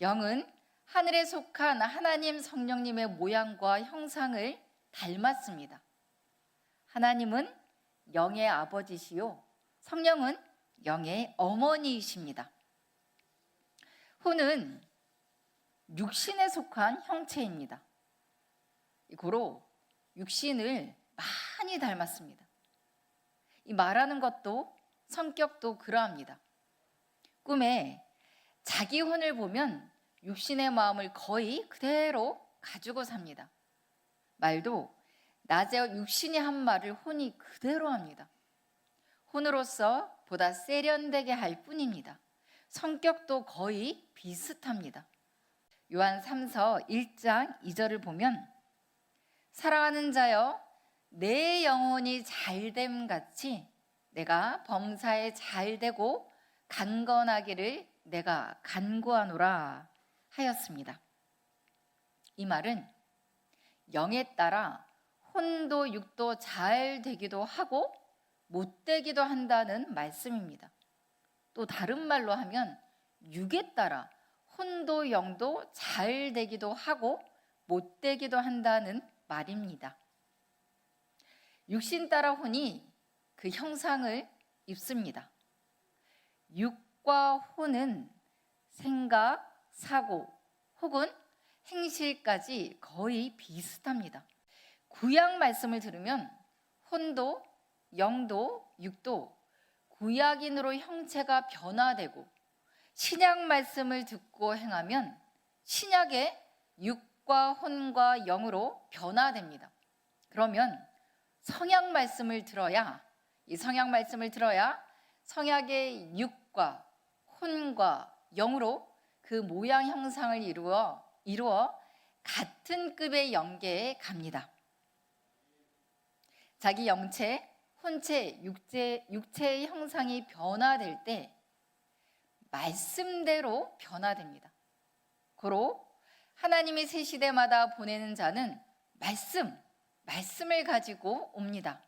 영은 하늘에 속한 하나님 성령님의 모양과 형상을 닮았습니다. 하나님은 영의 아버지시요. 성령은 영의 어머니이십니다. 후는 육신에 속한 형체입니다. 고로 육신을 많이 닮았습니다. 이 말하는 것도 성격도 그러합니다. 꿈에 자기 혼을 보면 육신의 마음을 거의 그대로 가지고 삽니다. 말도 낮에 육신이 한 말을 혼이 그대로 합니다. 혼으로서 보다 세련되게 할 뿐입니다. 성격도 거의 비슷합니다. 요한 3서 1장 2절을 보면 사랑하는 자여 내 영혼이 잘됨 같이 내가 범사에 잘되고 강건하기를 내가 간구하노라 하였습니다. 이 말은 영에 따라 혼도 육도 잘 되기도 하고 못 되기도 한다는 말씀입니다. 또 다른 말로 하면 육에 따라 혼도 영도 잘 되기도 하고 못 되기도 한다는 말입니다. 육신 따라 혼이 그 형상을 입습니다. 육과 혼은 생각, 사고 혹은 행실까지 거의 비슷합니다. 구약 말씀을 들으면 혼도, 영도, 육도 구약인으로 형체가 변화되고 신약 말씀을 듣고 행하면 신약의 육과 혼과 영으로 변화됩니다. 그러면 성약 말씀을 들어야 이 성약 말씀을 들어야 성약의 육과 혼과 영으로 그 모양 형상을 이루어 이루어 같은 급의 영계에 갑니다. 자기 영체, 혼체, 육체, 육체의 형상이 변화될 때 말씀대로 변화됩니다. 고로 하나님이 새 시대마다 보내는 자는 말씀, 말씀을 가지고 옵니다.